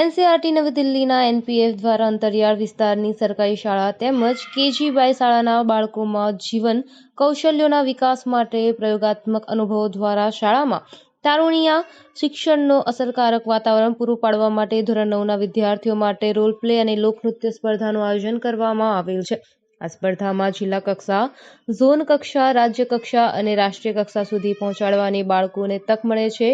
NCERT નવી દિલ્હીના NPF દ્વારા અંતરિયાળ વિસ્તારની સરકારી શાળા તેમજ કેજી બાય શાળાના બાળકોમાં જીવન કૌશલ્યોના વિકાસ માટે પ્રયોગાત્મક અનુભવો દ્વારા શાળામાં તારુણીયા શિક્ષણનો અસરકારક વાતાવરણ પૂરું પાડવા માટે ધોરણ નવના વિદ્યાર્થીઓ માટે રોલ પ્લે અને લોકનૃત્ય સ્પર્ધાનું આયોજન કરવામાં આવેલ છે. આ સ્પર્ધામાં જિલ્લા કક્ષા, ઝોન કક્ષા, રાજ્ય કક્ષા અને રાષ્ટ્રીય કક્ષા સુધી પહોંચાડવાની બાળકોને તક મળે છે.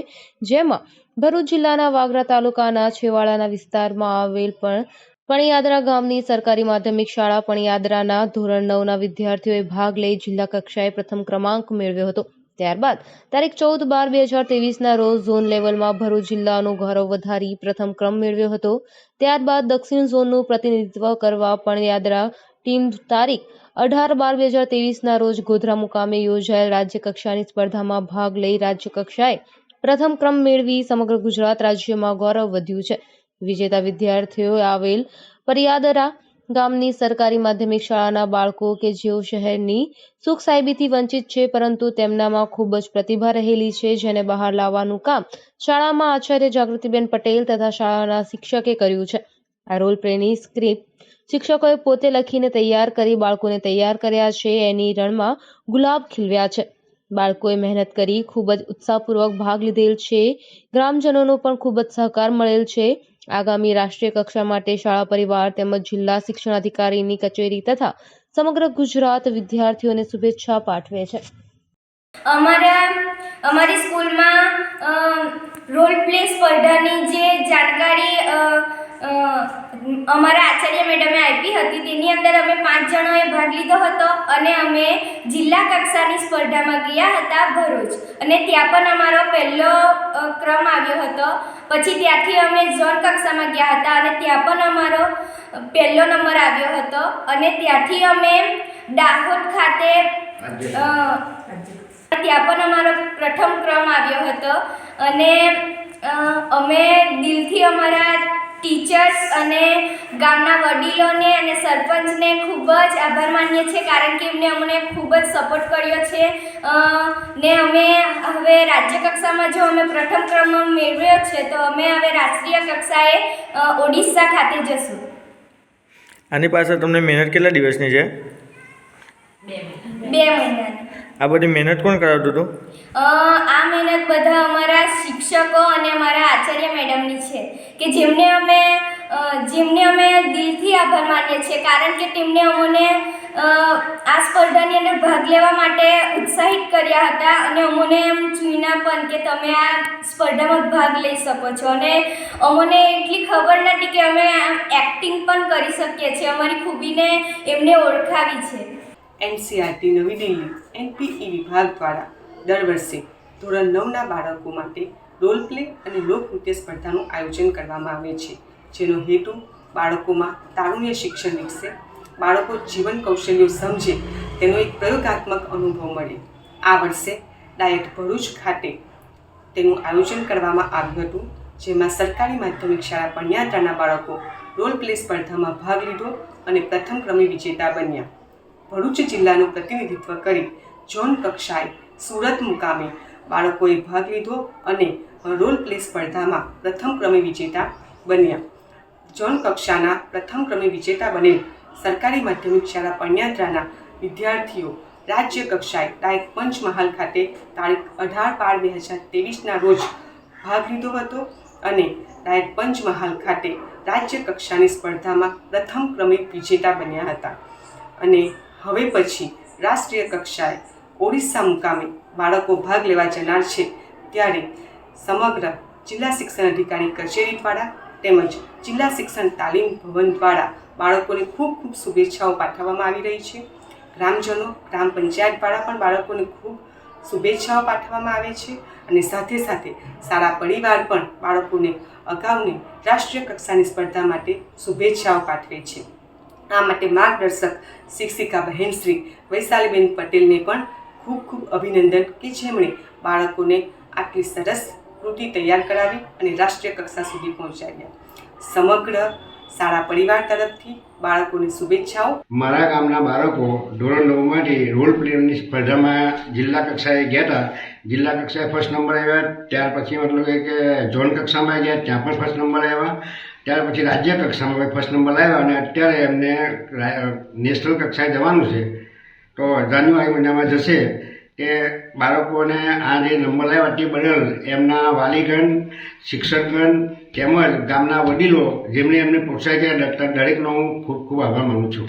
જેમાં ભરૂચ જિલ્લાના વાગરા તાલુકાના છેવાડાના વિસ્તારમાં આવેલ પણ પણિયાદરા ગામની સરકારી માધ્યમિક શાળા પણિયાદરાના ધોરણ નવના વિદ્યાર્થીઓએ ભાગ લઈ જિલ્લા કક્ષાએ પ્રથમ ક્રમાંક મેળવ્યો હતો. ત્યારબાદ તારીખ ચૌદ બાર બે હજાર તેવીસના રોજ ઝોન લેવલમાં ભરૂચ જિલ્લાનું ગૌરવ વધારી પ્રથમ ક્રમ મેળવ્યો હતો. ત્યારબાદ દક્ષિણ ઝોનનું પ્રતિનિધિત્વ કરવા પણયાદરા ટીમ તારીખ અઢાર બાર બે હજાર તેવીસના રોજ ગોધરા મુકામે યોજાયેલ રાજ્યકક્ષાની સ્પર્ધામાં ભાગ લઈ રાજ્ય કક્ષાએ પ્રથમ ક્રમ મેળવી સમગ્ર ગુજરાત રાજ્યમાં ગૌરવ વધ્યું છે. વિજેતા વિદ્યાર્થીઓ આવેલ પરિયાદરા ગામની સરકારી માધ્યમિક શાળાના બાળકો કે જેઓ શહેરની સુખ સાહેબીથી વંચિત છે, પરંતુ તેમનામાં ખૂબ જ પ્રતિભા રહેલી છે, જેને બહાર લાવવાનું કામ શાળામાં આચાર્ય જાગૃતિબેન પટેલ તથા શાળાના શિક્ષકે કર્યું છે. આ રોલ પ્લેની સ્ક્રિપ્ટ શિક્ષકોએ પોતે લખીને તૈયાર કરી બાળકોને તૈયાર કર્યા છે. એની રણમાં ગુલાબ ખીલવ્યા છે. બાળકોએ મહેનત કરી, ખૂબ જ ઉત્સાહપૂર્વક ભાગ લીધેલ છે. ગ્રામજનોનો પણ ખૂબ જ સહકાર મળેલ છે. આગામી રાષ્ટ્રીય કક્ષા માટે શાળા પરિવાર તેમજ જિલ્લા શિક્ષણાધિકારીની કચેરી તથા સમગ્ર ગુજરાત વિદ્યાર્થીઓને શુભેચ્છા પાઠવે છે. અમારા, અમારી સ્કૂલમાં રોલ પ્લે સ્પર્ધાની જે જાણકારી અમારા આચાર્ય મેડમે આપી હતી. તેની અંદર અમે પાંચ જણોએ ભાગ લીધો હતો અને અમે જિલ્લા કક્ષાની સ્પર્ધામાં ગયા હતા ભરૂચ. અને ત્યાં પણ અમારો પહેલો ક્રમ આવ્યો હતો. પછી ત્યાંથી અમે ઝોન કક્ષામાં ગયા હતા અને ત્યાં પણ અમારો પહેલો નંબર આવ્યો હતો. અને ત્યાંથી અમે દાહોદ ખાતે ત્યાં પણ અમારો પ્રથમ ક્રમ આવ્યો હતો. અને અમે દિલથી અમારા ટીચર્સ અને ગામના વડીલોને અને સરપંચને ખૂબ જ આભાર માનીએ છીએ કારણ કે એમને અમને ખૂબ જ સપોર્ટ કર્યો છે. ને અમે હવે રાજ્ય કક્ષામાં જો અમે પ્રથમ ક્રમ મેળવ્યો છે તો અમે હવે રાષ્ટ્રીય કક્ષાએ ઓડિશા ખાતે જશું. આની પાછળ તમને મહેનત કેટલા દિવસની છે? બે મહિનાની. આ બધી મહેનત કોણ કરાવતું હતું? આ મહેનત બધા અમારા શિક્ષકો અને અમારા આચાર્ય મેડમની છે, કે જેમને અમે જેમને અમે દિલથી આભાર માનીએ છીએ, કારણ કે તેમણે અમને આ સ્પર્ધાની અંદર ભાગ લેવા માટે ઉત્સાહિત કર્યા હતા અને અમને એમ ચૂન્યા પણ કે તમે આ સ્પર્ધામાં ભાગ લઈ શકો છો. અને અમને એટલી ખબર નથી કે અમે એક્ટિંગ પણ કરી શકીએ છીએ. અમારી ખૂબીને એમને ઓળખાવી છે. એનસીઆરટી નવી દિલ્હી, એનપીઈ વિભાગ દ્વારા દર વર્ષે ધોરણ નવના બાળકો માટે રોલ પ્લે અને લોકનૃત્ય સ્પર્ધાનું આયોજન કરવામાં આવે છે, જેનો હેતુ બાળકોમાં તારુણ્ય શિક્ષણ વિકસે, બાળકો જીવન કૌશલ્યો સમજે, તેનો એક પ્રયોગાત્મક અનુભવ મળે. આ વર્ષે ડાયટ ભરૂચ ખાતે તેનું આયોજન કરવામાં આવ્યું હતું, જેમાં સરકારી માધ્યમિક શાળા પણિયાત્રાના બાળકો રોલ પ્લે સ્પર્ધામાં ભાગ લીધો અને પ્રથમ ક્રમે વિજેતા બન્યા. ભરૂચ જિલ્લાનું પ્રતિનિધિત્વ કરી ઝોન કક્ષાએ સુરત મુકામે બાળકોએ ભાગ લીધો અને રોલ પ્લે સ્પર્ધામાં પ્રથમ ક્રમે વિજેતા બન્યા. ઝોન કક્ષાના પ્રથમ ક્રમે વિજેતા બનેલ સરકારી માધ્યમિક શાળા પણ્યાદ્રાના વિદ્યાર્થીઓ રાજ્ય કક્ષાએ ડાયક પંચમહાલ ખાતે તારીખ અઢાર બાર બે હજાર ત્રેવીસના રોજ ભાગ લીધો હતો અને તારીખ પંચમહાલ ખાતે રાજ્ય કક્ષાની સ્પર્ધામાં પ્રથમ ક્રમે વિજેતા બન્યા હતા. અને હવે પછી રાષ્ટ્રીય કક્ષાએ ઓડિશા મુકામે બાળકો ભાગ લેવા જનાર છે. ત્યારે સમગ્ર જિલ્લા શિક્ષણ અધિકારી કચેરી દ્વારા તેમજ જિલ્લા શિક્ષણ તાલીમ ભવન દ્વારા બાળકોને ખૂબ ખૂબ શુભેચ્છાઓ પાઠવવામાં આવી રહી છે. ગ્રામજનો, ગ્રામ પંચાયત દ્વારા પણ બાળકોને ખૂબ શુભેચ્છાઓ પાઠવવામાં આવે છે અને સાથે સાથે સારા પરિવાર પણ બાળકોને અગાઉની રાષ્ટ્રીય કક્ષાની સ્પર્ધા માટે શુભેચ્છાઓ પાઠવે છે. આ માટે માર્ગદર્શક શિક્ષિકા બહેન શ્રી વૈશાલીબેન પટેલને પણ ખૂબ ખૂબ અભિનંદન કે જેમણે બાળકોને આટલી સરસ કૃતિ તૈયાર કરાવી અને રાષ્ટ્રીય કક્ષા સુધી પહોંચાડ્યા. સમગ્ર શાળા પરિવાર તરફથી બાળકોને શુભેચ્છાઓ. મારા ગામના બાળકો ધોરણ નવમાંથી રોલ પ્લેની સ્પર્ધામાં જિલ્લા કક્ષાએ ગયા હતા. જિલ્લા કક્ષાએ ફર્સ્ટ નંબર આવ્યા, ત્યાર પછી મતલબ કે ઝોન કક્ષામાં ગયા, ત્યાં પણ ફર્સ્ટ નંબર આવ્યા. ત્યાર પછી રાજ્ય કક્ષામાં ફર્સ્ટ નંબર આવ્યા અને અત્યારે એમને નેશનલ કક્ષાએ જવાનું છે. તો જાન્યુઆરી મહિનામાં જશે. કે બાળકોને આ જે નંબર લાવ્યા તે બદલ એમના વાલીગણ, શિક્ષકગણ તેમજ ગામના વડીલો જેમણે એમને પ્રોત્સાહિત કર્યા દરેકનો હું ખૂબ ખૂબ આભાર માનું છું.